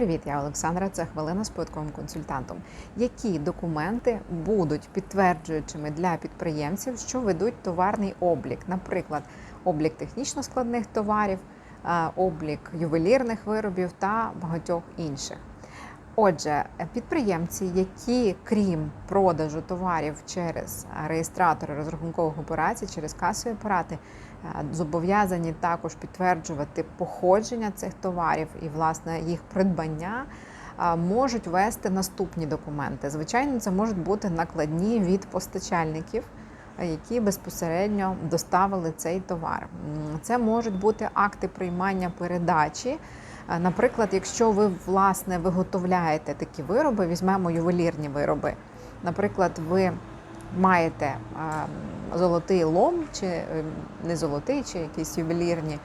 привіт! Я Олександра. Це хвилина з податковим консультантом. Які документи будуть підтверджуючими для підприємців, що ведуть товарний облік, наприклад, облік технічно складних товарів, облік ювелірних виробів та багатьох інших. Отже, підприємці, які крім продажу товарів через реєстратори розрахункових операцій, через касові апарати, е, зобов'язані також підтверджувати походження цих товарів і власне їх придбання, е, можуть вести наступні документи. Звичайно, це можуть бути накладні від постачальників. Які безпосередньо доставили цей товар. Це можуть бути акти приймання передачі, Наприклад, якщо ви власне виготовляєте такі вироби, візьмемо ювелірні вироби. Наприклад, ви маєте золотий лом, чи е, не золотий, чи якісь ювелірні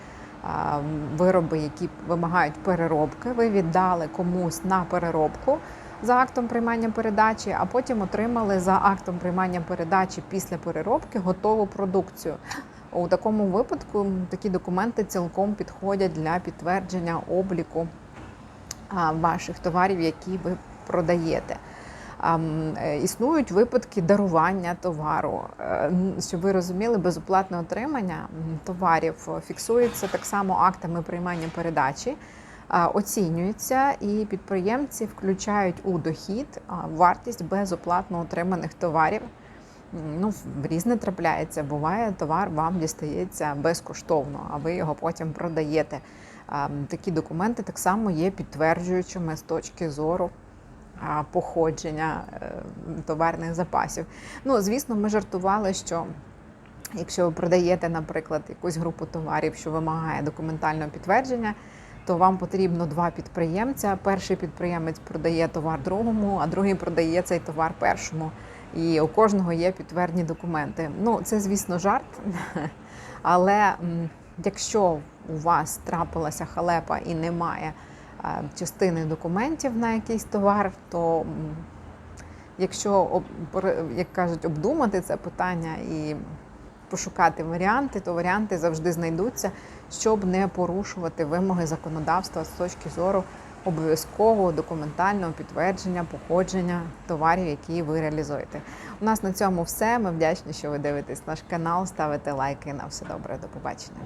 вироби, які вимагають переробки. Ви віддали комусь на переробку за актом приймання передачі, а потім отримали за актом приймання передачі після переробки готову продукцію. У такому випадку такі документи цілком підходять для підтвердження обліку ваших товарів, які ви продаєте. Е, Існують випадки дарування товару. Е, Щоб ви розуміли, безоплатне отримання товарів фіксується так само актами приймання передачі, оцінюється, і підприємці включають у дохід вартість безоплатно отриманих товарів. Ну, різне трапляється. Буває, товар вам дістається безкоштовно, а ви його потім продаєте. Такі документи так само є підтверджуючими з точки зору походження е, товарних запасів. Ну, звісно, ми жартували, що якщо ви продаєте, наприклад, якусь групу товарів, що вимагає документального підтвердження, то вам потрібно два підприємця. Перший підприємець продає товар другому, а другий продає цей товар першому. І у кожного є підтвердні документи. Ну, це, звісно, жарт. Але якщо у вас трапилася халепа і немає е, частини документів на якийсь товар, то якщо як кажуть, обдумати це питання і пошукати варіанти, то варіанти завжди знайдуться, щоб не порушувати вимоги законодавства з точки зору обов'язкового документального підтвердження походження товарів, які ви реалізуєте. У нас на цьому все. Ми вдячні, що ви дивитесь наш канал, ставите лайки. На все добре, до побачення.